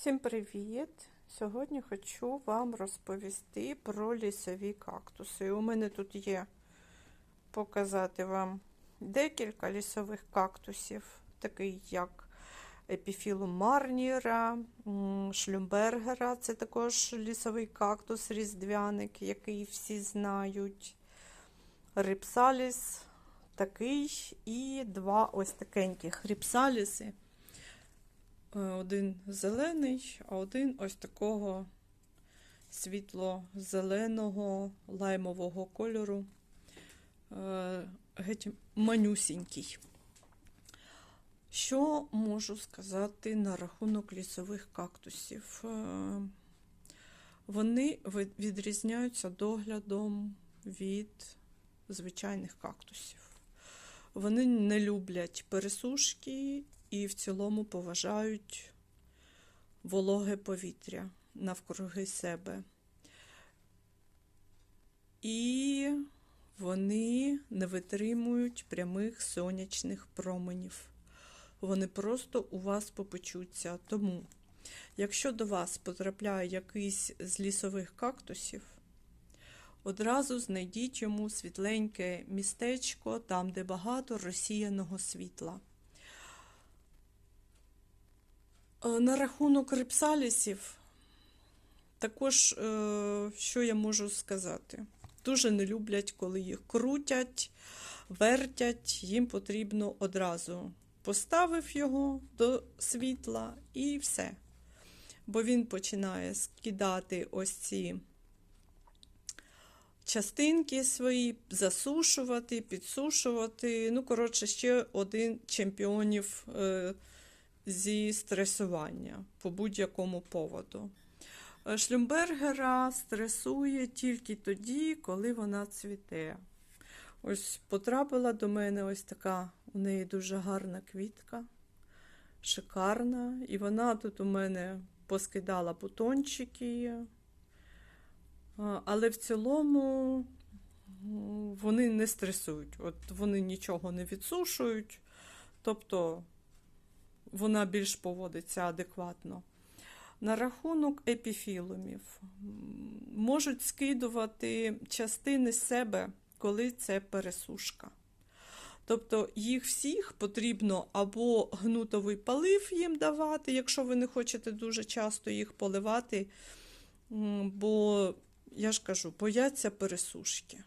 Всім привіт! Сьогодні хочу вам розповісти про лісові кактуси. У мене тут є показати вам декілька лісових кактусів, такий як епіфілум марніра, шлюмбергера, це також лісовий кактус різдвяник, який всі знають. Рипсаліс такий і два ось такеньких ріпсаліси. Е, Один зелений, а один ось такого світло-зеленого лаймового кольору. Е, Геть манюсінький. Що можу сказати на рахунок лісових кактусів? Е, Вони відрізняються доглядом від звичайних кактусів. Вони не люблять пересушки і в цілому поважають вологе повітря навкруги себе. І вони не витримують прямих сонячних променів. Вони просто у вас попечуться. Тому, якщо до вас потрапляє якийсь з лісових кактусів, одразу знайдіть йому світленьке містечко, там, де багато розсіяного світла. На рахунок рипсалісів, також, е, що я можу сказати? Дуже не люблять, коли їх крутять, вертять, їм потрібно одразу. Поставив його до світла і все. Бо він починає скидати ось ці частинки свої, засушувати, підсушувати. Ну, коротше, ще один чемпіонів. Е, зі стресування по будь-якому поводу. Е, Шлюмбергера стресує тільки тоді, коли вона цвіте. Ось потрапила до мене ось така, у неї дуже гарна квітка, шикарна. І вона тут у мене поскидала бутончики. Але в цілому вони не стресують. От вони нічого не відсушують. Тобто вона більш поводиться адекватно. На рахунок епіфілумів можуть скидувати частини себе, коли це пересушка. Тобто їх всіх потрібно або гнутовий полив їм давати, якщо ви не хочете дуже часто їх поливати, бо, я ж кажу, бояться пересушки.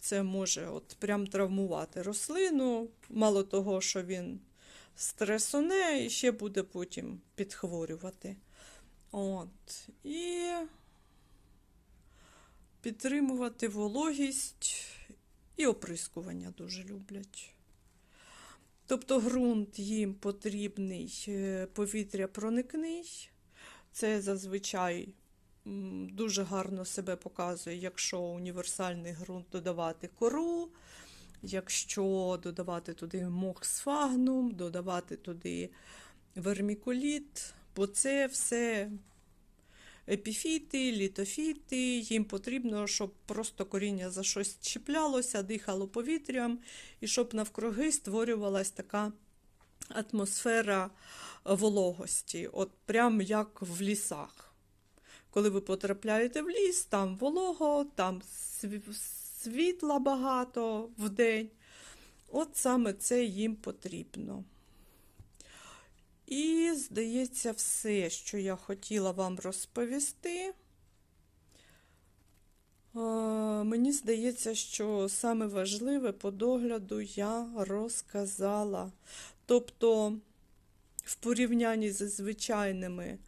Це може от прям травмувати рослину, мало того, що він стресоне і ще буде потім підхворювати. От. І підтримувати вологість і оприскування дуже люблять. Тобто ґрунт їм потрібний е, повітря проникний. Це зазвичай дуже гарно себе показує, якщо універсальний ґрунт додавати кору. Якщо додавати туди мох сфагнум, додавати туди вермікуліт, бо це все епіфіти, літофіти, їм потрібно, щоб просто коріння за щось чіплялося, дихало повітрям, і щоб навкруги створювалась така атмосфера вологості, от прям як в лісах. Коли ви потрапляєте в ліс, там волого, там світла багато в день. От саме це їм потрібно. І, здається, все, що я хотіла вам розповісти. Е, Мені здається, що саме важливе по догляду я розказала. Тобто, в порівнянні зі звичайними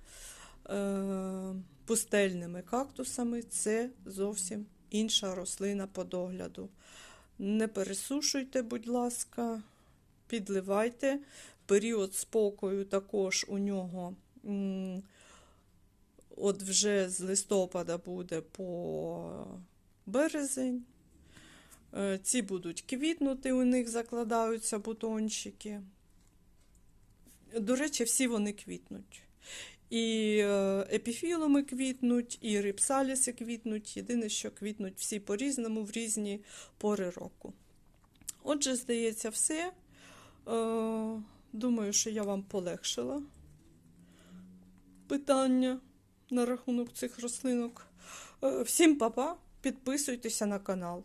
е, пустельними кактусами, це зовсім інша рослина по догляду. Не пересушуйте, будь ласка, підливайте. Період спокою також у нього от вже з листопада буде по березень. Е, Ці будуть квітнути, у них закладаються бутончики. До речі, всі вони квітнуть. І е, епіфілуми квітнуть, і рипсаліси квітнуть. Єдине, що квітнуть всі по-різному в різні пори року. Отже, здається, все. Е, Думаю, що я вам полегшила. питання на рахунок цих рослинок. Е, Всім па-па, підписуйтеся на канал.